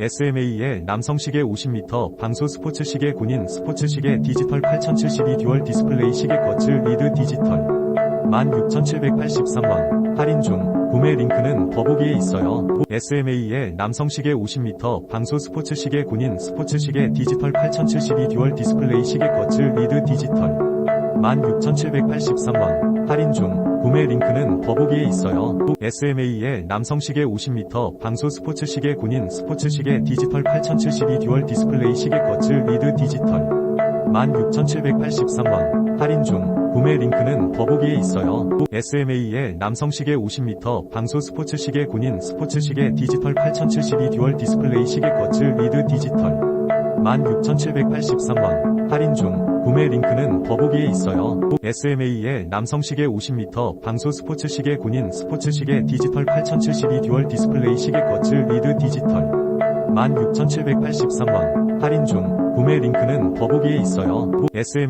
SMA의 남성 시계 50m, 방수 스포츠 시계 군인 스포츠 시계 디지털 8072 듀얼 디스플레이 시계 거츠 리드 디지털. 16,783원. 할인 중. 구매 링크는 더보기에 있어요. SMA의 남성 시계 50m, 방수 스포츠 시계 군인 스포츠 시계 디지털 8072 듀얼 디스플레이 시계 거츠 리드 디지털 16,783원. 할인 중. 구매 링크는 더보기에 있어요. SMA의 남성 시계 50m, 방수 스포츠 시계 군인 스포츠 시계 디지털 8072 듀얼 디스플레이 시계 거츠 리드 디지털. 16,783원. 할인 중. 구매 링크는 더보기에 있어요. SMA의 남성 시계 50m, 방수 스포츠 시계 군인 스포츠 시계 디지털 8072 듀얼 디스플레이 시계 거츠 리드 디지털. 16,783원. 할인 중 구매 링크는 더보기에 있어요. SMA의 남성 시계 50m, 방수 스포츠 시계 군인 스포츠 시계 디지털 8072 듀얼 디스플레이 시계 거츠 리드 디지털 16,783원 할인 중 구매 링크는 더보기에 있어요. SMA